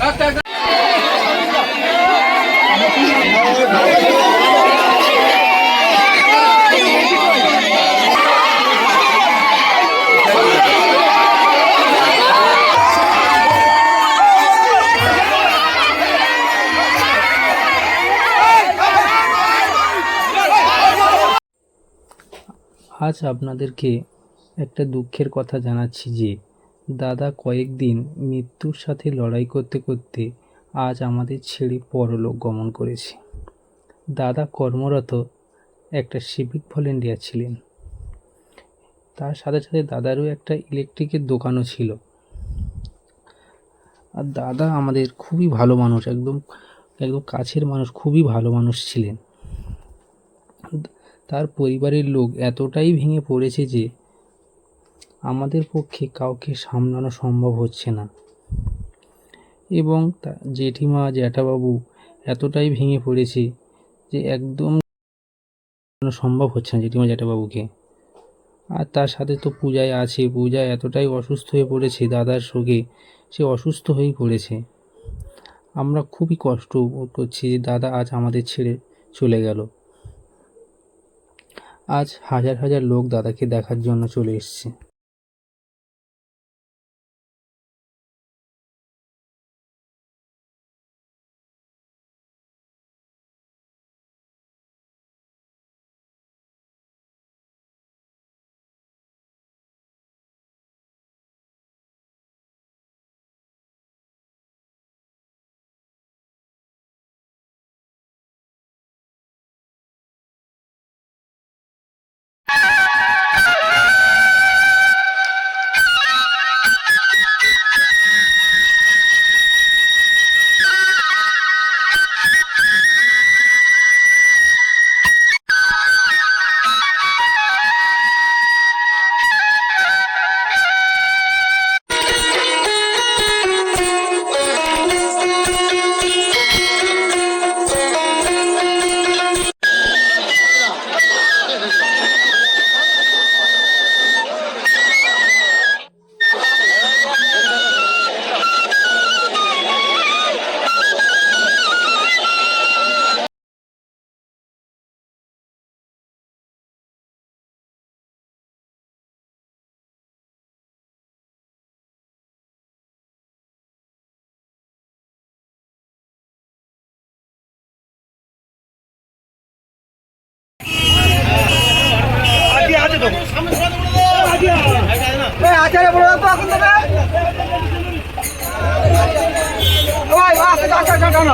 آسا آسا আজ আপনাদেরকে একটা দুঃখের কথা জানাচ্ছি যে, দাদা কয়েকদিন মৃত্যুর সাথে লড়াই করতে করতে আজ আমাদের ছেড়ে পরলোক গমন করেছে। দাদা কর্মরত একটা সিভিক ভলেন্টিয়ার ছিলেন। তার সাথে সাথে দাদারও একটা ইলেকট্রিকের দোকানও ছিল। আর দাদা আমাদের খুবই ভালো মানুষ, একদম একদম কাছের মানুষ, খুবই ভালো মানুষ ছিলেন। তার পরিবারের লোক এতটাই ভেঙে পড়েছে যে আমাদের পক্ষে কাউকে সামলানো সম্ভব হচ্ছে না। এবং জেঠিমা, জ্যাঠাবাবু এতটাই ভেঙে পড়েছে যে একদম সম্ভব হচ্ছে না জেঠিমা, জ্যাঠাবাবুকে। আর তার সাথে তো পূজায় আছে পূজায় এতটাই অসুস্থ হয়ে পড়েছে, দাদার শোকে সে অসুস্থ হয়েই পড়েছে। আমরা খুবই কষ্ট করছি যে দাদা আজ আমাদের ছেড়ে চলে গেল। আজ হাজার হাজার লোক দাদাকে দেখার জন্য চলে এসছে।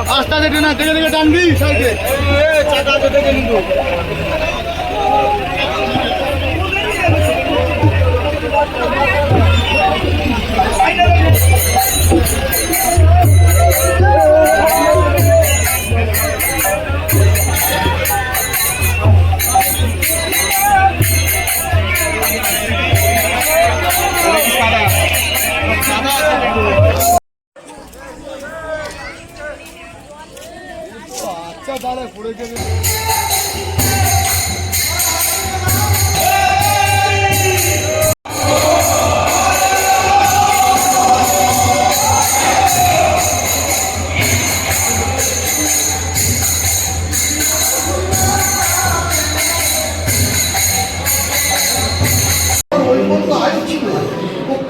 রাস্তা দেখে না দেখে দেখে টানবি সাইডে। চাকা দেখে কিন্তু আচ্ছা পড়ে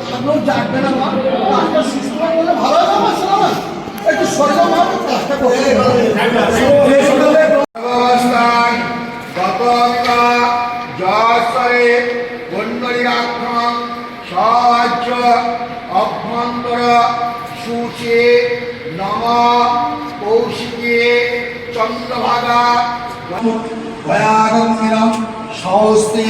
কাজও জাগবে না মা। কাজটা সিস্টেম ভালো না একটু সরকার সাহায্য অভ্যন্তর সূচে নম কৌশিকে চন্দ্রভাগা ভয়াগম্যম সহস্তে